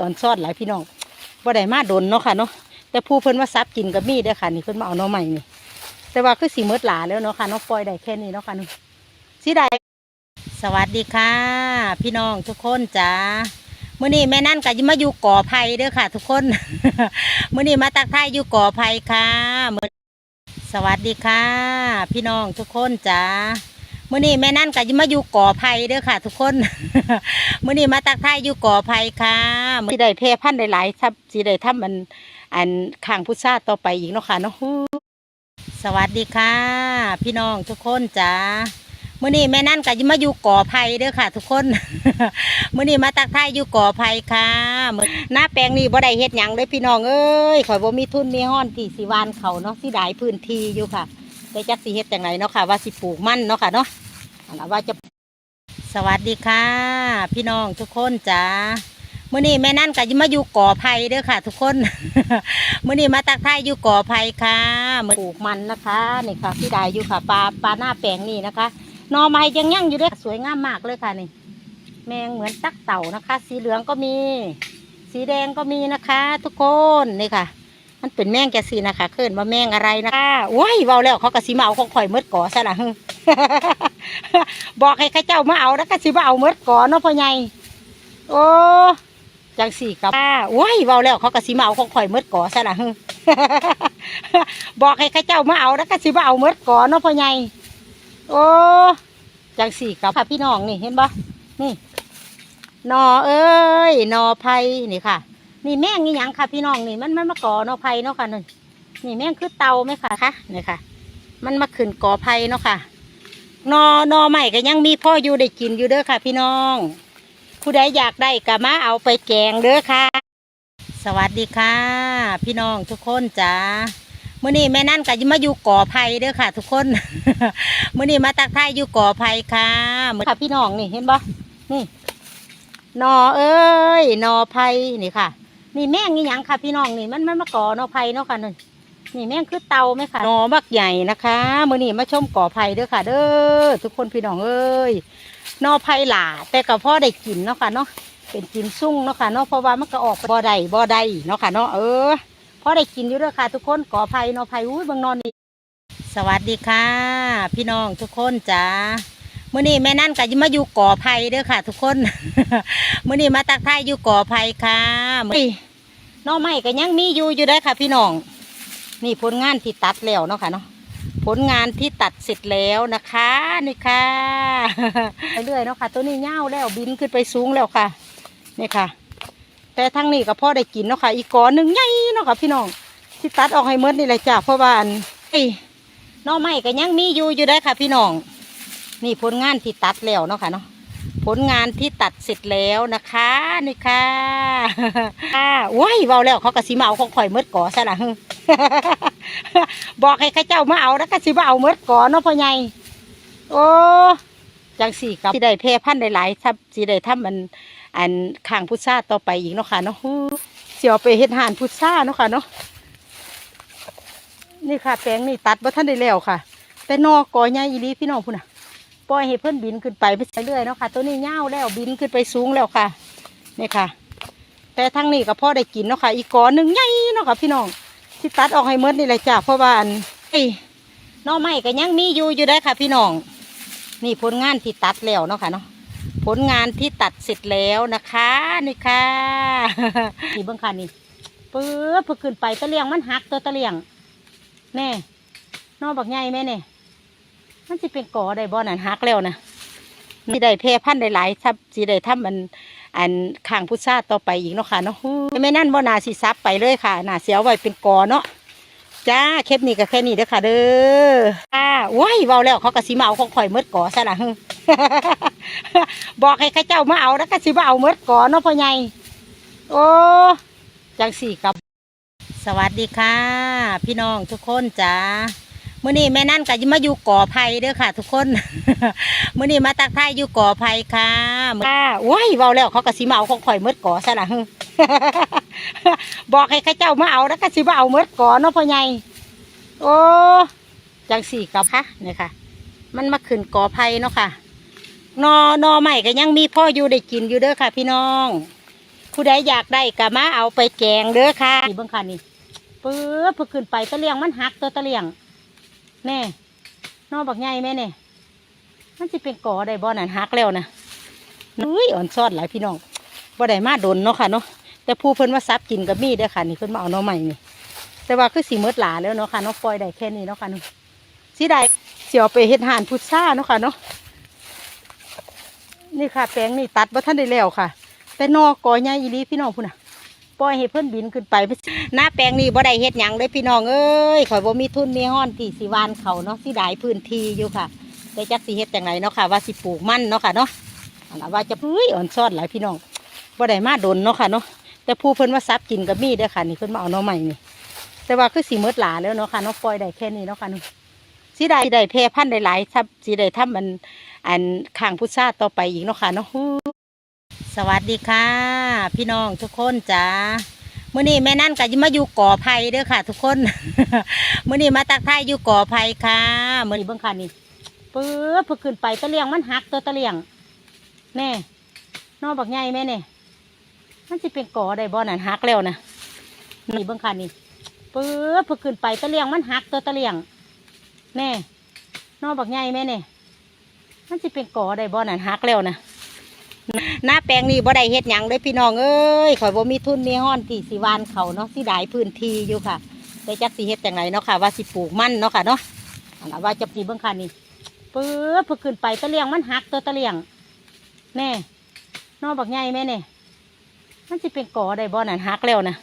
อ่อนซอนหลายพี่น้องบ่ได้มาดนเนาะค่ะเนาะแต่ผู้เพิ่นว่าซับกินก็มีเด้อค่ะนี่เพิ่นมาเอาหน่อใหม่นี่แต่ว่าคือสีมืดหลาแล้วเนาะค่ะเนาะปล่อยได้แค่นี้เนาะค่ะนี่สีใดสวัสดีค่ะ พี่น้องทุกคนจ้ามื้อนี้แม่นั่นก็จะมาอยู่ก่อไผ่เด้อค่ะ ทุกคนมื้อนี้มาตักทายอยู่ก่อไผ่ค่ะมื้อสวัสดีค่ะ พี่น้องทุกคนจ้า มื้อนี้แม่นั่นก็จะมาอยู่ก่อไผ่เด้อค่ะ ทุกคนมื้อนี้มาตักทายอยู่ก่อไผ่ค่ะสิได้เพพันธุ์หลายๆครับสิได้ทำมัน อันข้างพุทราต่อไปอีกเนาะค่ะเนาะสวัสดีค่ะ พี่น้องทุกคนจ้ามื้อนี้แม่นั่นก็จะมาอยู่ก่อไผ่เด้อค่ะ ทุกคนมื้อนี้มาตักทายอยู่ก่อไผ่ค่ะมื้อหน้าแปลงนี้บ่ได้เฮ็ดหยังเลยพี่น้องเอ้ยข่อยบ่มีทุนมีห้อนที่สิวานเขาเนาะสิได้พื้นที่อยู่ค่ะแต่จักสิเฮ็ดจังไดเนาะค่ะว่าสิปลูกมันเนาะค่ะเนาะ นนั้นว่าจะสวัสดีค่ะ พี่น้องทุกคนจ้ามื้อนี้แม่นั่นก็จะมาอยู่ก่อไผ่เด้อค่ะ ทุกคนมื้อนี้มาตักทายอยู่ก่อไผ่ค่ะมื้อปลูกมันนะคะนี่ค่ะพี่ดายอยู่ค่ะปลาปลาหน้าแปลงนี่นะคะนอไม้ยังยั่งอยู่เด้อสวยงามมากเลยค่ะนี่ แมงเหมือนตักเต่านะคะ สีเหลืองก็มี สีแดงก็มีนะคะ ทุกคนนี่ค่ะ มันเป็นแมงแกสีนะคะเคินว่าแมงอะไรนะคะว้ายเบาแล้วเขากระสีมาเอาของข่อยเมดก่อซะละ บอกให้ข้าเจ้ามาเอาแล้วก็สิมาเอาเมดก่อนเนาะพ่อใหญ่โอ้จังสี่กับว้ายเบาแล้วเขากระสีมาเอาของข่อยเมดก่อซะละบอกให้ข้าเจ้ามาเอาแล้วก็สิมาเอาเมดก่อนเนาะพ่อใหญ่โอ้จังสี่กับค่ะพี่น้องนี่เห็นปะนี่นอเอ้ยนอไผ่นี่ค่ะ นี่แม่งนี่ยังค่ะพี่น้องนี่มันมันมาก่อนอไผ่เนาะค่ะนี่นี่แม่งคือเตาไหมค่ะคะนี่ค่ะ มันมาขึ้นก่อไผ่เนาะค่ะ นอนอใหม่ก็ยังมีพ่ออยู่ได้กินอยู่เด้อค่ะ พี่น้อง ผู้ใดอยากได้ก็มาเอาไปแกงเด้อค่ะ สวัสดีค่ะ พี่น้องทุกคนจ้ามื่อนี้แม่นั่นก็จะมาอยู่ก่อไผ่เด้อค่ะ ทุกคนมื่อนี้มาตักทายอยู่ก่อไผ่ค่ะมื้อค่ะ พี่น้องนี่เห็นบ่นี่นอเอ้ยนอไผ่นี่ค่ะ นี่แม่งนี่ยังค่ะ พี่น้องนี่มันมันมาก่อนอไผ่เนาะค่ะนี่ นี่แม่งคือเตาไหมคะนอบักใหญ่นะคะมื่อนี้มาชมก่อไผ่เด้อค่ะ เด้อทุกคนพี่น้องเอ้ยนอไผ่หล่าแต่กับพ่อได้กินเนาะค่ะเนาะเป็นกินซุ่งเนาะค่ะเนาะเพราะว่ามันก็ออกบ่ได้บ่ได้เนาะค่ะเนาะเออพ่อได้กินอยู่เด้อค่ะ ทุกคนก่อไผ่นอไผ่อุ้ยบางนอนนี่สวัสดีค่ะ พี่น้องทุกคนจ้ามื่อนี้แม่นั่นก็จะมาอยู่ก่อไผ่เด้อค่ะ ทุกคนมื่อนี้มาตักทายอยู่ก่อไผ่ค่ะมื้อนี้หนอไม้ก็ยังมีอยู่อยู่ได้ค่ะ พี่น้อง นี่ผลงานที่ตัดแล้วเนาะค่ะเนาะผลงานที่ตัดเสร็จแล้วนะคะนี่ค่ะไปเรื่อยเนาะค่ะ ตัวนี้เง่าแล้วบินขึ้นไปสูงแล้วค่ะนี่ค่ะ แต่ทั้งนี้ก็พ่อได้กินเนาะค่ะ อีกก้อนหนึ่งใหญ่เนาะค่ะพี่น้องที่ตัดออกให้หมดนี่แหละจ้ะเพราะว่าอันไอ้น้อไม้ก็ยังมีอยู่อยู่ได้ค่ะ พี่น้องนี่ผลงานที่ตัดแล้วเนาะค่ะเนาะ ผลงานที่ตัดเสร็จแล้วนะคะนี่ค่ะค่ะว้ายเบาแล้วเขาก็สิมาเอาของข่อยหมดก่อซะละบอกให้ข้าเจ้ามาเอาแล้วก็สิมาเอาหมดก่อนเนาะพ่อใหญ่โอ้จังสี่กับสิได้เพพันธุ์หลายๆครับสิได้ทำมันอันข้างพุทราต่อไปอีกเนาะค่ะเนาะฮู้สิเอาไปเฮ็ดหานพุทราเนาะค่ะเนาะนี่ค่ะแปลงนี่ตัดบ่ทันได้แล้วค่ะ แต่นอกกอใหญ่อีหลีพี่น้องพุ่นน่ะ ปล่อยให้เพิ่อนบินขึ้นไปไปเรื่อยเนาะค่ะ ตัวนี้ยาแล้วบินขึ้นไปสูงแล้วค่ะนี่ค่ะ แต่ทั้งนี้ก็พ่อได้กินเนาะค่ะ อีกก้อนหนึ่งใหญ่เนาะค่ะพี่น้องที่ตัดออกให้หมดนี่แหละจ้ะเพราะว่าอันไอ้น้อไม้ก็ยังมีอยู่อยู่ได้ค่ะ พี่น้อง นี่ผลงานที่ตัดแล้วเนาะค่ะเนาะผลงานที่ตัดเสร็จแล้วนะคะนี่ค่ะนี่เบื้องค่ะนี่ปื๊ดพอขึ้นไปตะเลียงมันหักตัวตะเลียงแน่นอบักใหญ่แม่เนี่ย มันจะเป็นกอได้บ่นั่นหักแล้วนะสิได้เพพันได้หลายครับสิได้ทำมันอันข้างพุทราต่อไปอีกเนาะค่ะเนาะไม่นั่นบ่นาสิซับไปเลยค่ะน่าเสียวไว้เป็นกอเนาะจ้าเคปนี้ก็แค่นี้เด้อค่ะ เด้อค่ะว้ายเบาแล้วเขาก็สิมาเอาของข่อยเมดกอซะละฮึบอกให้ข้าเจ้ามาเอาแล้วก็สิมาเอาเมดกอเนาะพ่อใหญ่โอ้จังสี่กับ สวัสดีค่ะ พี่น้องทุกคนจ้า มื่อนี้แม่นั่นก็จะมาอยู่ก่อไผ่เด้อค่ะ ทุกคนมื่อนี้มาตักทายอยู่ก่อไผ่ค่ะค่ะว้ายเบาแล้วเขาก็สิมาเอาของข่อยเมดก่อซะละบอกให้ข้าเจ้ามาเอาแล้วก็สิมาเอาเมดก่อเนาะพ่อใหญ่โอ้จังสี่กับค่ะนี่ยค่ะ มันมาขึ้นก่อไผ่เนาะค่ะนอนอใหม่ก็ยังมีพ่ออยู่ได้กินอยู่เด้อค่ะ พี่น้องผู้ใดอยากได้ก็มาเอาไปแกงเด้อค่ะนี่เบิ่งค่ะนี่ปื๊บเพื่อขึ้นไปตะเลียงมันหักตัวตะเลียง แน่นอบักใหญ่แม่เนี่ยมันจะเป็นกอได้บ่นั่นหักแล้วนะอุ้ยอ่อนซอดหลายพี่น้องบ่ได้มาดนเนาะค่ะเนาะแต่ผู้เพิ่นว่าซับกินกับมีเด้ค่ะนี่เพิ่นมาเอาน้อใหม่นี่แต่ว่าคือสีเมดหลาแล้วเนาะค่ะเนาะปล่อยได้แค่นี้เนาะค่ะนี่สีได้เสียวไปเฮ็ดหานพุทราเนาะค่ะเนาะนี่ค่ะแปลงนี่ตัดบ่ทันได้แล้วค่ะ แต่นอกอใหญ่อีหลีพี่น้องพุ่นน่ะ ปล่อยให้เพิ่อนบินขึ้นไป หน้าแปลงนี่บ่ได้เฮ็ดหยังเลยพี่น้องเอ้ยข่อยบ่มีทุนมีห้อนที่สิวานเขาเนาะสิได้พื้นที่อยู่ค่ะแต่จักสิเฮ็ดจังไงเนาะค่ะว่าสิปลูกมันเนาะค่ะเนาะอันว่าจะเฮ้ยอ่อนซอดหลายพี่น้องบ่ได้มาดนเนาะค่ะเนาะแต่ผู้เพิ่นว่าซับกินกับมีเด้อค่ะนี่เพิ่นมาเอาน้อใหม่นี่แต่ว่าคือสิเมดหลาแล้วเนาะค่ะเนาะปล่อยได้แค่นี้เนาะค่ะนี่สิได้ได้แพร่พันธุ์ได้หลายทับสิได้ทำมันอันข้างพุทราต่อไปอีกเนาะค่ะเนาะ สวัสดีค่ะ พี่น้องทุกคนจ้ามื่อนี้แม่นั่นก็จะมาอยู่ก่อไผ่เด้อค่ะ ทุกคนมื่อนี้มาตักทายอยู่ก่อไผ่ค่ะมื่อนี้เบิ่งค่ะนี่ปื๊บเพื่อขึ้นไปตะเลียงมันหักตัวตะเลียงแน่นอบักใหญ่แม่เนี่ยมันจะเป็นก่อได้บ่นั่นหักแล้วนะนี่เบิ่งค่ะนี่ปื๊บเพื่อขึ้นไปตะเลียงมันหักตัวตะเลียงแน่นอบักใหญ่แม่เนี่ยมันจะเป็นก่อได้บ่นั่นหักแล้วนะ หน้าแปลงนี่บ่ได้เฮ็ดหยังเลยพี่น้องเอ้ยข่อยบ่มีทุนมีห้อนที่สิวานเขาเนาะสิได้พื้นที่อยู่ค่ะแต่จักสิเฮ็ดจังไงเนาะค่ะว่าสิปลูกมันเนาะค่ะเนาะอันว่าจะปลูกเบิ่งค่ะนี่เปื๊บเพื่อขึ้นไปตะเลียงมันหักตัวตะเลียงแน่นอบักใหญ่แม่เนี่ยมันสิเป็นกอได้บ่นั่นหักแล้วนะ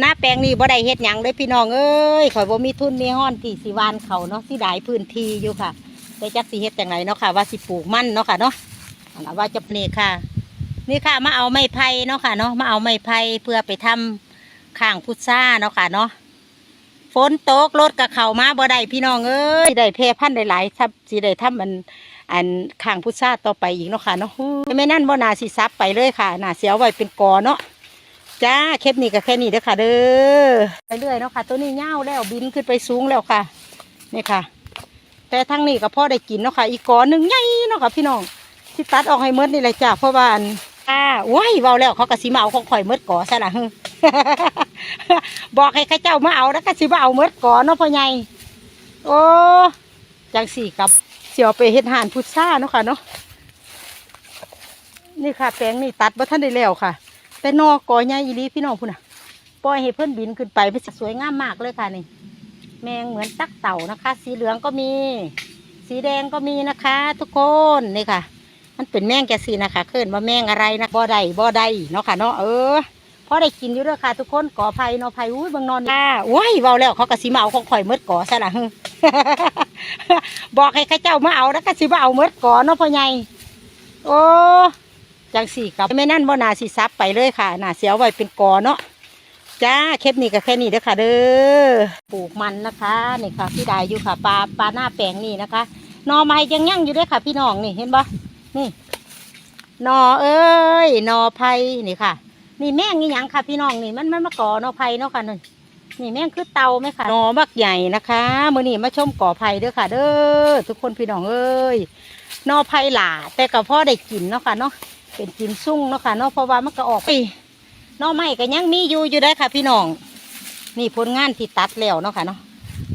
หน้าแปลงนี่บ่ได้เฮ็ดหยังเลยพี่น้องเอ้ยข่อยบ่มีทุนมีห้อนที่สิวานเขาเนาะสิได้พื้นที่อยู่ค่ะแต่จักสิเฮ็ดจังไงเนาะค่ะว่าสิปลูกมันเนาะค่ะเนาะ ว่าจะนี่ค่ะ นี่ค่ะมาเอาไม้ไผ่เนาะค่ะเนาะมาเอาไม้ไผ่เพื่อไปทำข้างพุทราเนาะค่ะเนาะฝนตกรถกับเขามาบ่ได้พี่น้องเอ้ยได้เพพันได้หลายทับสิได้ทำมันอันข้างพุทราต่อไปอีกเนาะค่ะเนาะไม่นั่นบ่นาสิซับไปเลยค่ะนาเสียวไว้เป็นกอเนาะจ้าเคปนี้ก็แค่นี้เด้อค่ะ เด้อไปเรื่อยเนาะค่ะ ตัวนี้เง่าแล้วบินขึ้นไปสูงแล้วค่ะนี่ค่ะ แต่ทั้งนี้ก็พอได้กินเนาะค่ะ อีกกอหนึ่งใหญ่เนาะค่ะพี่น้อง ที่ตัดออกให้หมดนี่เลยจ้ะเพราะว่าอันอ่าว้ายเบาแล้วเขากระสิมาเอาของข่อยหมดก่อซะละฮึบอกให้ข้าเจ้ามาเอาแล้วก็สิมาเอาหมดก่อเนาะพ่อใหญ่โอ้จังสี่กับเสียวไปเฮ็ดหานพุทราเนาะค่ะเนาะนี่ค่ะแปลงนี่ตัดบ่ทันได้แล้วค่ะ แต่นอกอใหญ่อีหลีพี่น้องพุ่นน่ะปล่อยให้เพื่อนบินขึ้นไปเป็นสวยงามมากเลยค่ะนี่ แมงเหมือนตักเต่านะคะ สีเหลืองก็มี สีแดงก็มีนะคะ ทุกคนนี่ค่ะ มันเป็นแมงแกสีนะคะเคินว่าแมงอะไรนะบ่อใดบ่อใดเนาะค่ะเนาะเออพอได้กินอยู่ด้อค่ะ ทุกคนก่อไผ่เนาะไผ่อุ้ยบางนอนอ่าว้ายเบาแล้วเขากระสิมาเอาของข่อยหมดก่อซะละบอกให้ข้าเจ้ามาเอาแล้วก็สิมาเอาหมดก่อเนาะพ่อใหญ่โอ้จังสี่กับไม่นั่นบ่นาสิซับไปเลยค่ะน่าเสียไว้เป็นก่อเนาะจ้าเคปนี้ก็แค่นี้เด้อค่ะ เด้อปลูกมันนะคะนี่ค่ะพี่ดายอยู่ค่ะปลาปลาหน้าแปลงนี่นะคะนอไม้ยังยั่งอยู่ด้วยค่ะ พี่น้องนี่เห็นปะ นี่หนอเอ้ยหนอไผ่นี่ค่ะ นี่แม่งนี่ยังค่ะ พี่น้องนี่มันมันมาก่อหนอไผ่เนาะค่ะนี่นี่แม่งคือเตาไหมค่ะหนอบักใหญ่นะคะมื่อนี้มาชมก่อไผ่เด้อค่ะ เด้อทุกคนพี่น้องเอ้ยหนอไผ่หล่าแต่กับพ่อได้กินเนาะค่ะเนาะเป็นกินซุ่งเนาะค่ะเนาะเพราะว่ามันก็ออกไปหนอไม้ก็ยังมีอยู่อยู่ได้ค่ะ พี่น้องนี่ผลงานที่ตัดแล้วเนาะค่ะเนาะ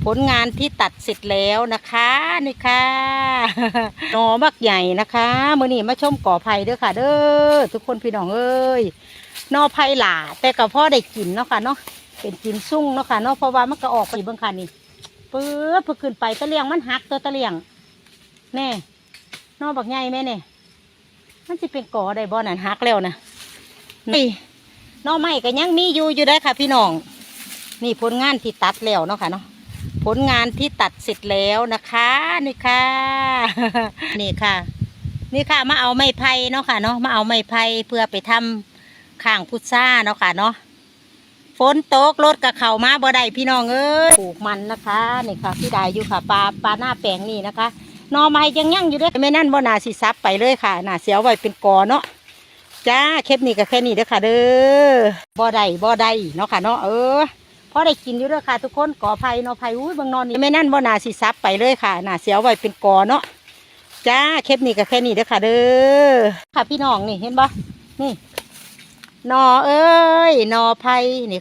ผลงานที่ตัดเสร็จแล้วนะคะนี่ค่ะหนอบักใหญ่นะคะมื่อนี้มาชมก่อไผ่เด้อค่ะ เด้อทุกคนพี่น้องเอ้ยนอไผ่หล่าแต่กับพ่อได้กินเนาะค่ะเนาะเป็นกินซุ่งเนาะค่ะเนาะเพราะว่ามันก็ออกไปเบิ่งค่ะนี่ปื๊บเพื่อขึ้นไปตะเลียงมันหักตัวตะเลียงแน่นอบักใหญ่แม่เนี่ยมันจะเป็นก่อได้บ่นั่นหักแล้วนะนี่นอไม้ก็ยังมีอยู่อยู่ได้ค่ะ พี่น้อง นี่ผลงานที่ตัดแล้วเนาะค่ะเนาะ ผลงานที่ตัดเสร็จแล้วนะคะ นี่ค่ะ นี่ค่ะ นี่ค่ะมาเอาไม้ไผ่เนาะค่ะเนาะมาเอาไม้ไผ่เพื่อไปทำข้างพุทราเนาะค่ะเนาะฝนตกรถกับเขามาบ่ได้พี่น้องเอ้ยปลูกมันนะคะนี่ค่ะพี่ดายอยู่ค่ะปลาปลาหน้าแปลงนี่นะคะนอไม้ยังยั่งอยู่ด้วยไม่นั่นบ่นาสิซับไปเลยค่ะน่าเสียวไว้เป็นกอเนาะจ้าเคปนี้ก็แค่นี้เด้อค่ะ เด้อบ่ได้บ่ได้เนาะค่ะเนาะเออ พอได้กินอยู่ด้อค่ะ ทุกคนก่อไผ่เนาะไผ่อุ้ยบางนอนนี่ไม่นั่นบ่นาสิซับไปเลยค่ะนาเสียไว้เป็นกอเนาะจ้าเคปนี้ก็แค่นี้เด้อค่ะ เด้อค่ะพี่น้องนี่เห็นบ่นี่หนอเอ้ยหนอไผ่นี่